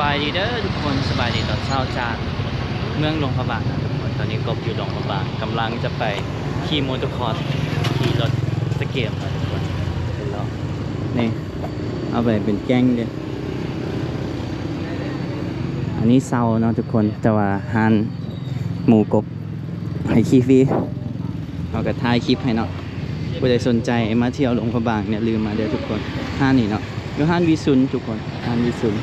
บายดีเด้อทุกคนสบายดีตอนเช้าจากเมืองหลวงพระบางนะทุกคนตอนนี้กบอยู่หลวงพระบางกำลังจะไปขี่มอเตอร์คอร์สขี่รถสเกมนะทุกคนเดี๋ยวเรานี่เอาไปเป็นแก๊งเดียอันนี้เซาเนาะทุกคนแต่ว่าฮานหมูกบให้ขี่ฟรีเอากระถ่ายคลิปให้เนาะผู้ใดสนใจมาเที่ยวหลวงพระบางเนี่ยลืมมาเด้อทุกคนห้านนี่เนาะอยู่ห้านวิสุนทุกคนห้านวิสุน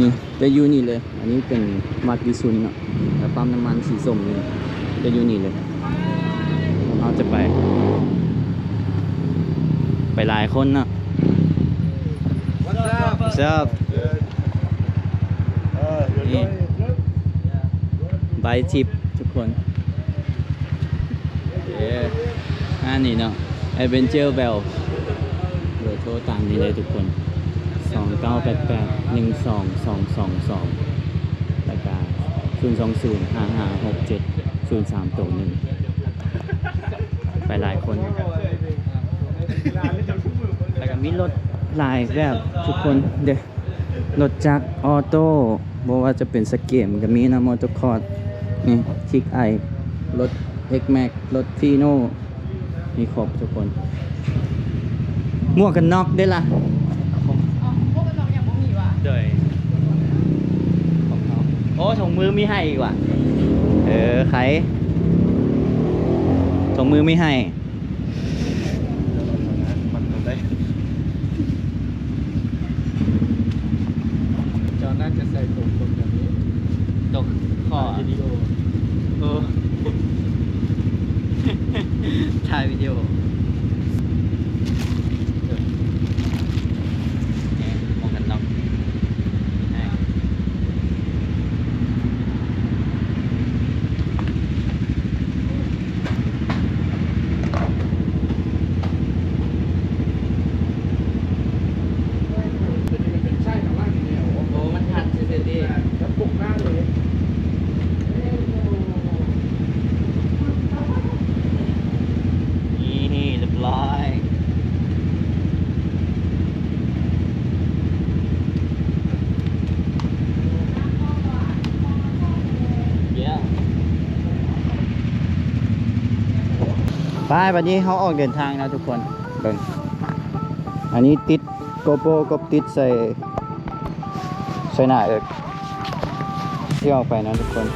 นี่จะอยู่นี่เลย อันนี้เป็นวัดวิสุนเนาะแล้วปั๊มน้ำมันสีส้มนี่จะอยู่นี่เลยเราจะไป ไปหลายคนเนาะ What's up นี่ใบทิปทุกคนเย้อันนี้เนาะ Adventure Bell เบอร์โทรตามนี้เลยทุกคน สองเก้าแปดแปดหนึ่งสองสองสองสองแล้วก็ศูนย์สองศูนย์ห้าห้าหกเจ็ดศูนย์สามตัวหนึ่งไปหลายคนแล้วก็มีรถหลายแบบทุกคนเด้อรถจักรออโต้บอกว่าจะเป็นสเกมก็มีนะมอเตอร์คอร์ดนี่คิกไอรถ X Max รถฟีโน่มีครบทุกคนหมวกกันน็อกได้ละ อ๋อพวกมันบอก ด้วยของเขาโอ้ถุงมือมีให้อีกว่ะเออใครถุงมือไม่ให้ จอน่าจะใส่ตรงตรงแบบนี้ ตกข้อ วิดีโอ เออ ถ่ายวิดีโอเนี่ยหมวกกันน็อกให้โอ้มันทันเสียดี แล้วปลุกหน้าเลย นี่เรียบร้อยเย้ ไปวันนี้เขาออกเดินทางแล้วทุกคนเบิ่งอันนี้ติดโกโปรกับติดใส่ใส่หน้าเอิกที่ออกไปนะทุกคน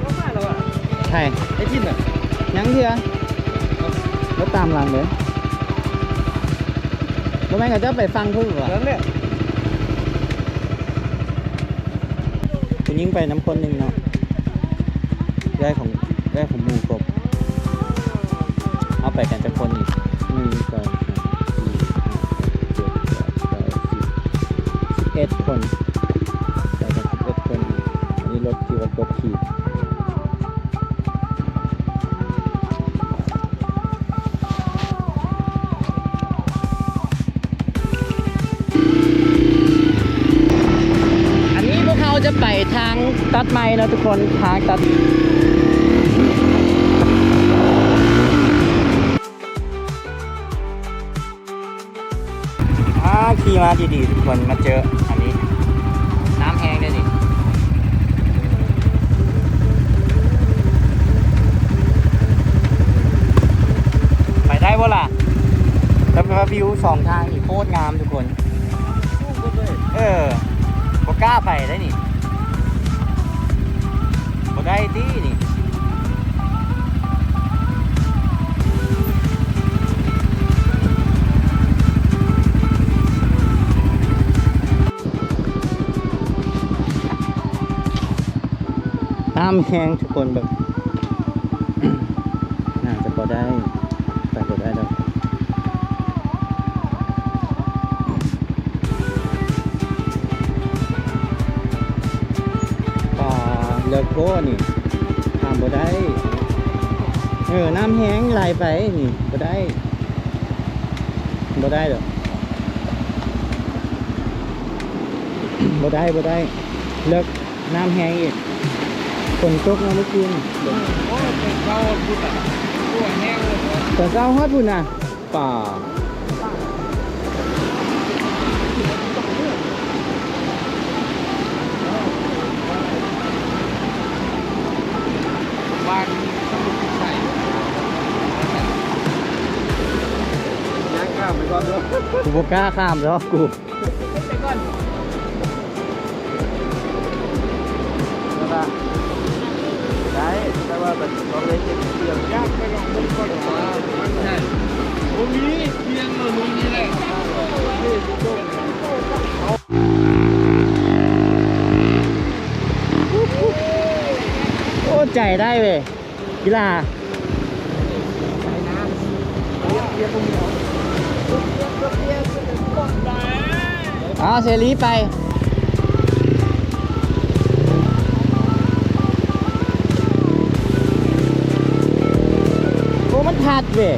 เขามาแล้วอะใช่ไอ้ที่น่ะยังเถื่อรถตามหลังเลยบ่แม่นก็จะไปฟังพูดว่ะนั่นแหละคุณยิงไปน้ำคนหนึ่งเนาะได้ของ ได้ของมูกบ เอาไปกันจะคนอีกหนึ่งสองสามสี่ห้าหกเจ็ดแปดเก้าสิบสิบเอ็ดคนไปกันสิบเอ็ดคนอันนี้รถที่ว่ากบขี่อันนี้พวกเขาจะไปทางตัดไม้นะทุกคนทางตัด อ่าขี่มาดีๆทุกคนมาเจออันนี้ น้ำแห้งด้วยนี่ไปได้บ่ล่ะแล้วก็วิวสองทางอีกโคตรงามทุกคน เออบ่กล้าไปได้นี่บ่ได้ดีนี่ น้ำแห้งทุกคนแบบน่าจะพอได้ไปพอได้แล้วป่าเลิกโก้นี่ทำบ่ได้เออน้ำแห้งไหลไปนี่บ่ได้บ่ได้หรอกบ่ได้บ่ได้เลิกน้ำแห้งอีก ฝนตกนะไม่กินเป็นเก้าพุ่อะแห้งเลยแต่เก้าฮอดพุ่นะป่าบ้านใส่ย่าข้ามไปก่อนเนาะกูกล้าข้ามแล้วกูไปก่อน ว่าแบบเราเลยเก็บเกี่ยวยากไปลองมุกก่อนมามันใช่ตรงนี้เพียงเราตรงนี้แหละนี่ทุกคนโอ้ใจได้เว้ยกีฬาเอาเซรีไป โอ้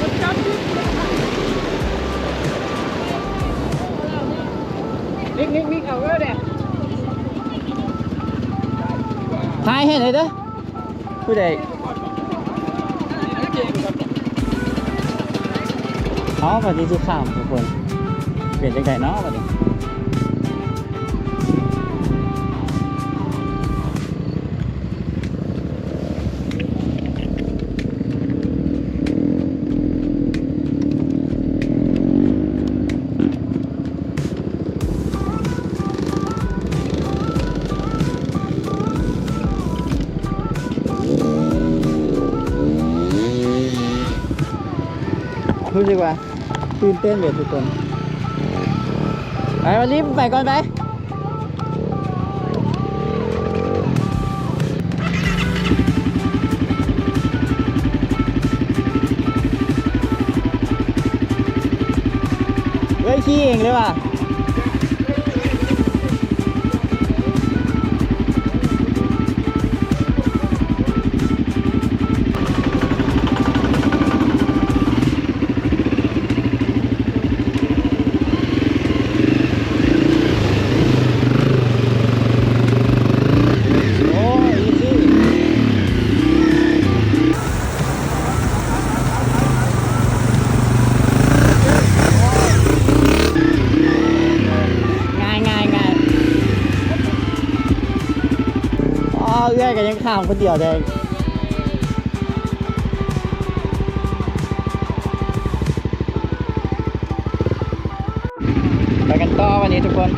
มันขาดเว้ยนิกนิกนิกเอาเล ดีกว่าตื่นเต้นเลยทุกคนไปวันนี้ไปก่อนไปเฮ้ยขี้เองเลยว่ะ เอื้อยกันยังข้ามคนเดียวเลยไปกันต่อวันนี้ทุกคน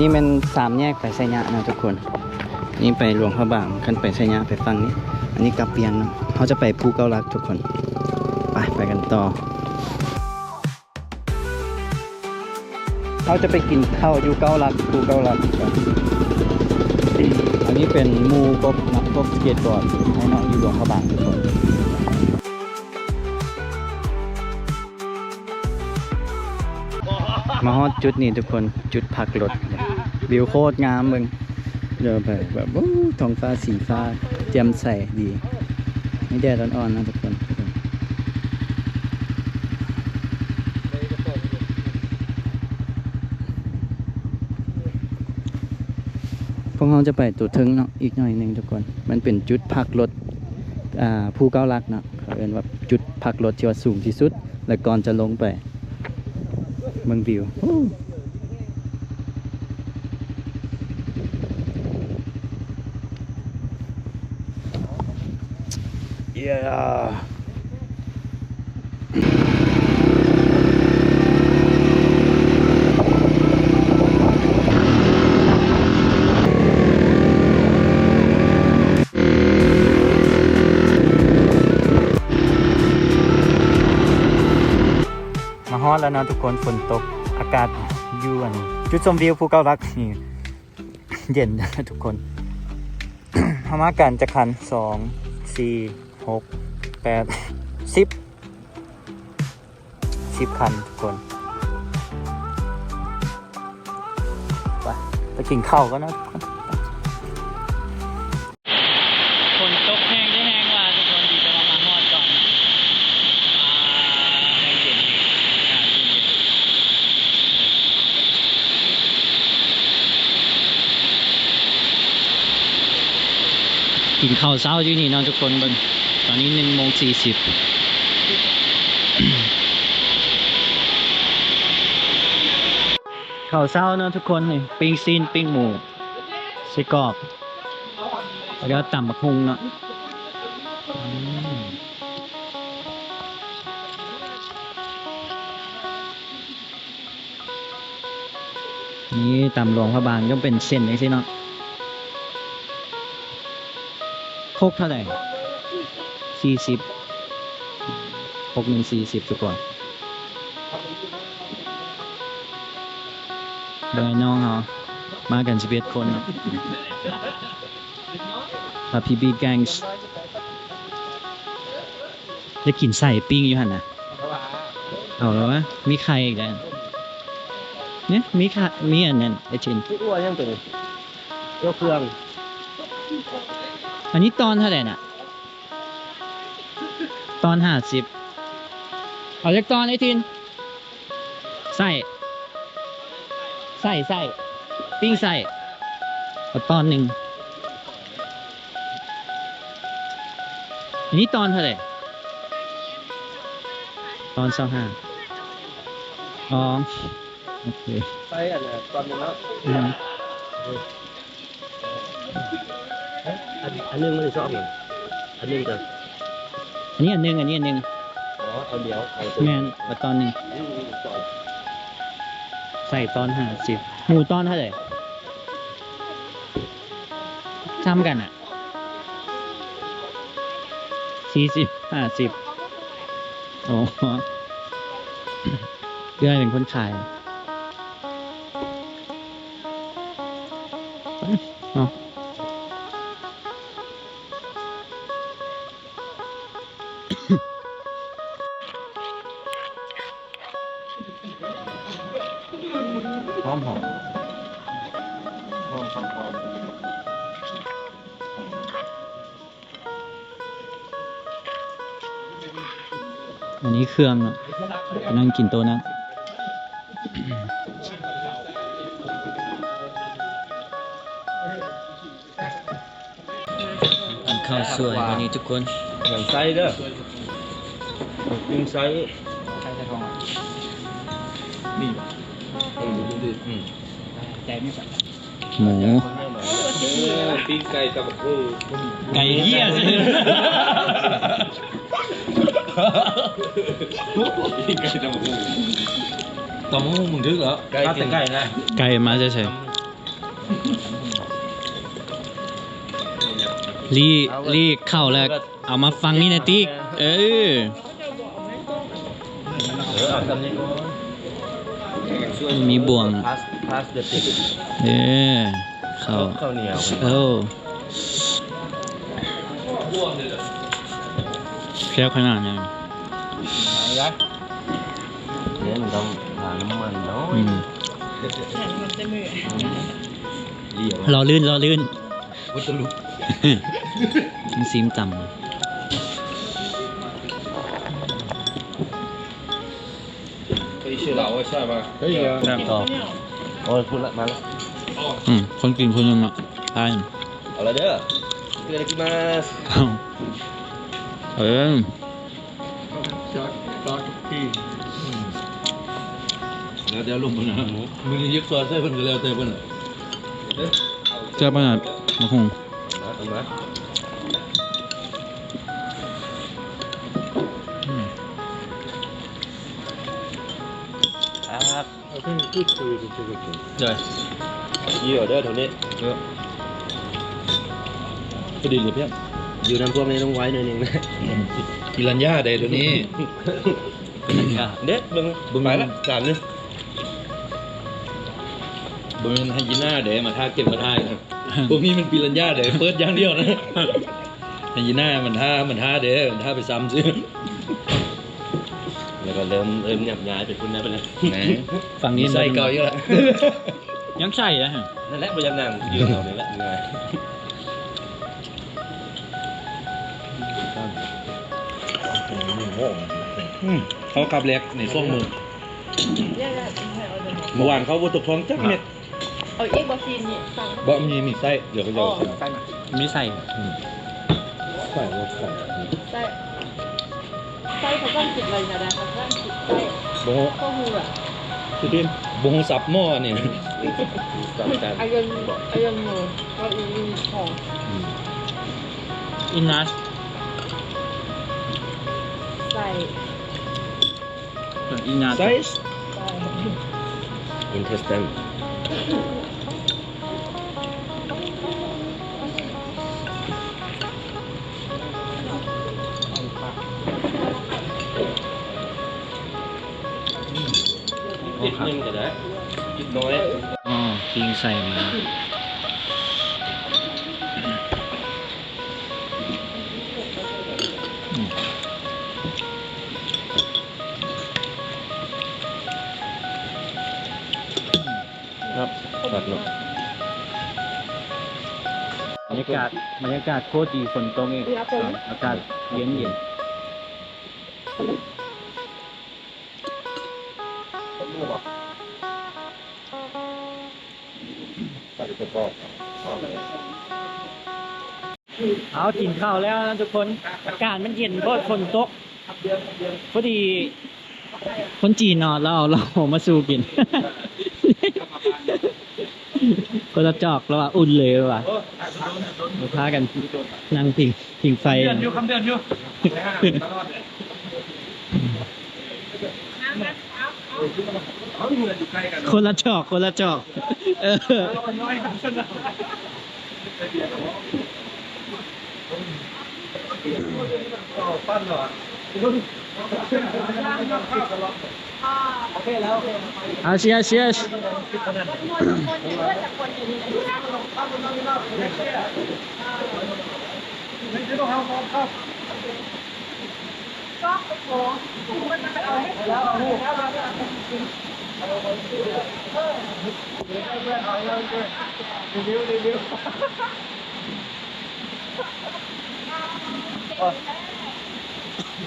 นี่มันสามแยกไปไสยะนะทุกคน นี่ไปหลวงพระบางขึ้นไปไสยะไปฟังนี้ อันนี้กลับเปียงเนาะเขาจะไปภูเก้าลักทุกคน ไปไปกันต่อเขาจะไปกินข้าวอยู่เก้าลักภูเก้าลักอันนี้เป็นมูกบนักกบสเก็ตบอร์ดให้น้องอยู่หลวงพระบางทุกคนมาฮอดจุดนี้ทุกคนจุดพักรถเนี่ย วิวโคตรงามมึงเดินไปแบบวู้ท้องฟ้าสีฟ้าแจ่มใสดีไม่แดดอ่อนๆนะทุกคนพวกเราจะไปตัวทึงเนาะอีกหน่อยหนึ่งทุกคน มันเป็นจุดพักรถอ่าภูเก้าลักเนาะเขาเรียกว่าจุดพักรถที่ว่าสูงที่สุด แล้วก่อนจะลงไปเมืองวิว ฮู้เย้มาฮอดแล้วนะทุกคนฝนตกอากาศยุ่อันจุดชมวิวภูเก้ารักนี่เย็นนะทุกคนพามากันจะคันสองสี่ หกแปดสิบสิบคันทุกคนไปไปกินข้าวกันนะคนตกแห้งได้แห้งว่าทุกคนดีจะมามอดก็อินเข่าเศร้าวเช้าอยู่นี่นะทุกคนบิ่ง ตอนนี้หนึ่งโมงสี่สิบข้าวเช้านะทุกคนนี่ปิ้งซีนปิ้งหมูไส้กรอกแล้วก็ตำบักฮุงเนาะนี่ตำหลวงพระบางก็เป็นเส้นอย่างนี้เนาะโคกเท่าไหร่ สี่สิบโคกหนึ่งสี่สิบทุกคนโดยน้องเขามากันสิบเอ็ดคนเนาะพาพีบีแกงส์จะกินใส่ปิ้งอยู่หันนะเอาแล้ววะมีไข่อีกแล้วเนี่ยมีไข่มีอันนั้นไอชินพี่อ้วนยังตัวนี้ยกเครื่อง อันนี้ตอนเท่าไหร่น่ะ ตอนห้าสิบเอาจากตอนไอทินใส่ใส่ใส่ปิ้งใส่เอาตอนหนึ่งอันนี้ตอนเท่าไหร่ตอนเศร้าห้าอ๋อโอเคไปอันน่ะตอนนี้แล้วอืมอันอันนึงไม่ได้ชอบหนึ่งอันนึงจะ อันนี้อันหนึ่งอันนี้อันหนึ่งอ๋อเอาเดียวเอาตัวแมนเอาตอนหนึ่งอืมสองใส่ตอนห้าสิบหมูตอนเท่าไหร่ซ้ำกันอะสี่สิบห้าสิบโอ้โหเพื่อนเป็นคนขายเอาห อันนี้เครื่องเนาะนั่งกินโต๊ะนะอันข้าวสวยวันนี้ทุกคนอย่างไส้เด้อปิ้งไส้นี่อืมอืมหมูปิ้งไก่กับเออไก่เหี้ยสิปิ้ง ไก่กับเออตอมมึงถึกเหรอไก่แต่ไก่นะไก่มาจะใช่รีรีเข้าแล้ว เอามาฟังนี่นะติ๊กเออเออเอาคำนี้ก่อนมีบ่วงพาสพาสเดติกเออเข้าข้าวเหนียวโอ้ แค่ขนาดนี้เนี่ยมันต้องหาน้ำมันเนาะอืมเดี่ยวรอลื่นรอลื่นวัตถุลุกมันซีมต่ไอ้ชื่อเราใช่ป่ะเฮ้ยน้ำต่อโอ้ยพูดละมาละำอืมคนกินคนยังอะตายเอาละเด้อเกิดอะไรขึ้นมา เอ้าเออช็อตช็อตพี่แล้วเดี๋ยวลงบนนะมึงยึดซอสใส่เพิ่นก็แล้วแต่เพิ่นอะเจ้าปัญหามาคงมาตรงนั้นครับเอาขึ้นพูดคุยกันคุยกันใช่ยี่ออเดอร์เท่านี้เยอะก็ดีเลยเพื่อน อยู่น้ำท่วมนี้ต้องไว้หน่อยหนึงนะกิรันย่าเดย์เดี๋ยวนี้ เด็ดมึงบึงไปละจานนึงบนไฮยีน่าเดย์มาท่าเก็บมาท่าครับพวกนี้มันปิรันย่าเดย์เปิดอย่างเดียวนะไฮยีน่ามันท่ามันท่าเดย์มันท่าไปซ้ำซื้อแล้วก็เริ่มเริ่มหยับย้ายไปคุณนะไปเลยแหมฝั่งนี้ใส่เก่าเยอะละยังใส่อะฮะนั่นแหละพยายามนั่งยืนเอาเนี่ยแหละง่าย อืมเขาขับเล็กในช่วงมือเมื่อวานเขาบนตกท้องจักเม็ดเอาเอ็กบอซีนนี่สั่งบ่มีมีไส้เดี๋ยวเขาจะเอาใส่ไม่ใส่อืมไข่ว่าไข่ไส้ไส้เขาต้องจิตอะไรนะนะเขาต้องจิตไส้โบงข้าวหูอะคือดินโบงสับหม้อเนี่ยสับจานอายันอายันโมก็อีของอินนัส ใส่อินนัสไซส์ใส่ interesting นิดนึงก็ได้นิดน้ อยอ๋อคิงใส่มาครับตัดเนาะบรรยากาศบรรยากาศโคตรดีฝนตกเองที่รับผมอากาศเย็นเย็นตัดกระปอกเอากินข้าวแล้วนะทุกคน อากาศมันเย็นเพราะฝนตกพอดี คนจีนเนาะเราเอาเรามาสู้กิน คนละจอกแล้วอะอุ่นเลยว่ะมาพากันนั่งผิงผิงไฟเดือนอยู่คำเดือนอยู่ตลอดเลยเขาอยู่อยู่ใกล้กันคนละจอกคนละจอก เออน้อยกันนะปั้นเหรอ เอาเชียร์เชียร์ไ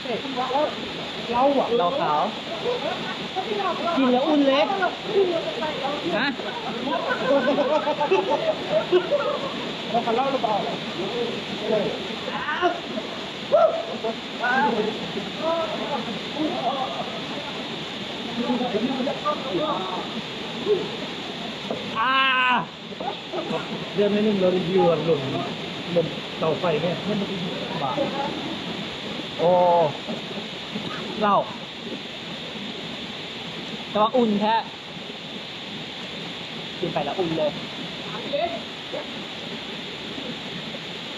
ม่ใช่ต้องเอาของครับเราอะเราขาว กินแล้วอุ่นเลยฮะอ่าเดือนนึงเรารีวิวหล่นหล่นเตาไฟเนี่ยมันเป็นบาท โอ้เหล้าแต่ว่าอุ่นแท้กินไปแล้วอุ่นเลย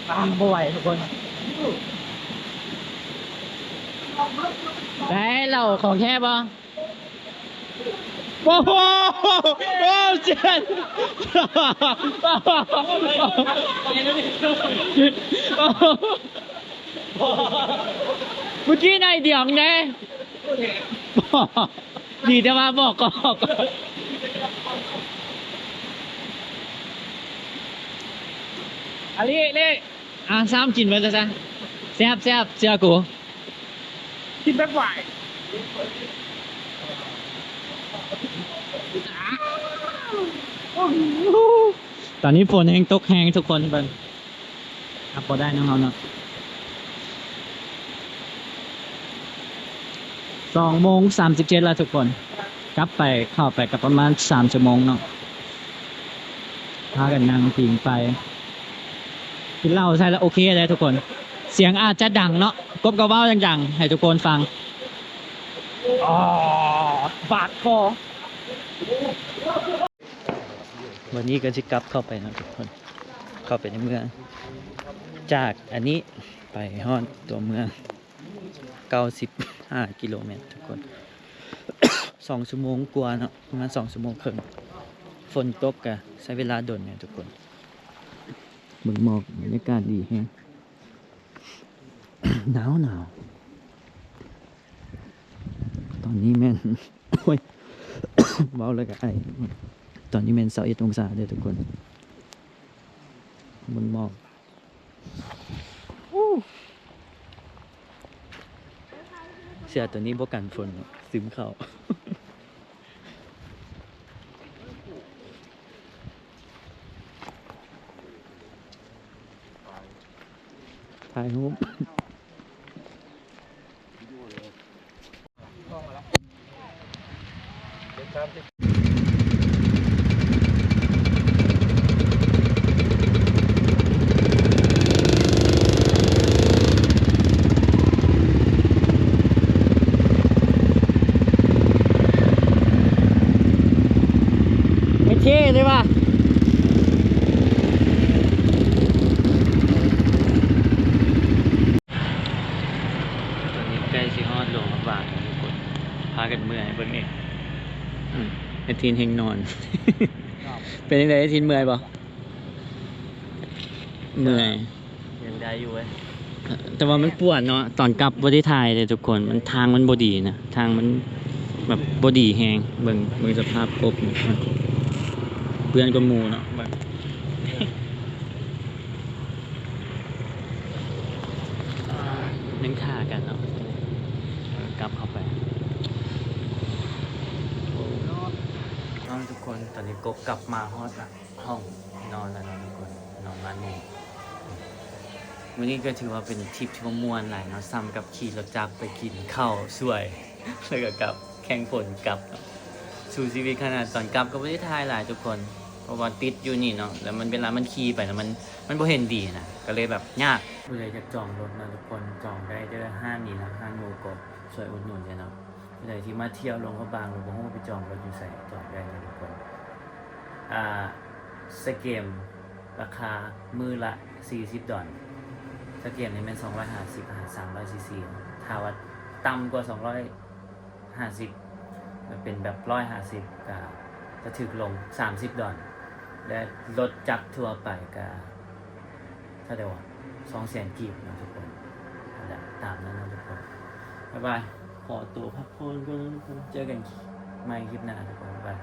อ่าไม่ไหวทุกคนได้เหล้าของแท้ปะโอ้โหโอ้เจ็ด เมื่อกี้นายเดี่ยงไงดีแต่ว่าบอกก่อนอันนี้นี่อะซ้ำกินไปซะซะแซ่บแซ่บเสียกูกินแบบไหวตอนนี้ฝนแห้งตกแห้งทุกคนเบิ่งครับพอได้น้องเราเนาะ สองโมงสามสิบเจ็ดแล้วทุกคน กลับไปเข้าไปกับประมาณสามชั่วโมงเนาะพากันนั่งพิงไปกินเหล้าใช่แล้วโอเคเลยทุกคน เสียงอาจจะดังเนาะกบกระเว้าดังๆให้ทุกคนฟังอ๋อบาดคอวันนี้ก็จะกลับเข้าไปนะทุกคน เข้าไปในเมือง จากอันนี้ไปฮอดตัวเมือง95กิ ห้ากิโลเมตรทุกคนสองชั่วโมงกว่าเนาะประมาณสองชั่วโมงครึ่งฝนตกกะใช้เวลาโดนเนี่ยทุกคนเมืองหมอกบรรยากาศดีแฮงหนาวหนาวตอนนี้แม่นโอ้ยเบาเลยกับไอตอนนี้แม่นเสาเอ็ดองศาเด้อทุกคนบนหมอกอู้เสียตัวนี้บกันฝนซึมเข้าถ่ายายรูป ไม่เท่เลยว่ะ ตอนนี้ใกล้สิฮอดหลวงพระบางแล้วทุกคนพากันเมื่อยเบิ่งเองอืมไอที นเฮงนอน เป็นยังไงไอทีนเมื่อยปะเมื่อยยังได้อยู่เว้ยแต่ว่ามันปวดเนาะตอนกลับบไดีทายเลยทุกคนมันทางมันบดีนะทางมันแบบบดีแหงเบิ่งเบิ่งสภาพกบมันเพื่อนก็หมูเนาะเบิ่งนึ่งท่ากันเนาะกลับเข้าไปน้องทุกคน ตอนนี้กบกลับมาฮอดละห้องนอนแล้วนาะทุกคนนอนบ้านนี้วันนี้ก็ถือว่าเป็นทริปที่ม่วนหลายเนาะซ้ำกับขี่รถจักรไปกินข้าวสวยแล้วก็กลับแข่งฝนกลับสู่ชีวิตขนาดตอนกลับก็ไม่ได้ทายหลายทุกคน เพราะว่าติดอยู่นี่เนาะแล้วมันเวลามันขี่ไปนะมันมันบ่เห็นดีนะก็เลยแบบยากผู้ใดจะจองรถนะทุกคนจองได้เด้อห้างนี้นะห้างโมกบช่วยอุดหนุนเลยเนาะผู้ใดที่มาเที่ยวลงพระบางหรือบ่ฮู้ว่าไปจองรถอยู่ไสจองได้นะทุกคน อ่าสเกม ราคามือละ 40 ดอลสเกมนี่เป็น250หาร300ซีซีถ้าว่าต่ำกว่า 250มันเป็นแบบ150ก็จะถึกลง 30 ดอลและรถจักทั่วไปก็ถ้าเดี๋ยวสองแสนกีบนะทุกคนตามนั้นนะทุกคน บ๊ายบาย ขอตัวพักผ่อนก่อนเจอกันใหม่คลิปหน้าทุกคนบ๊ายบาย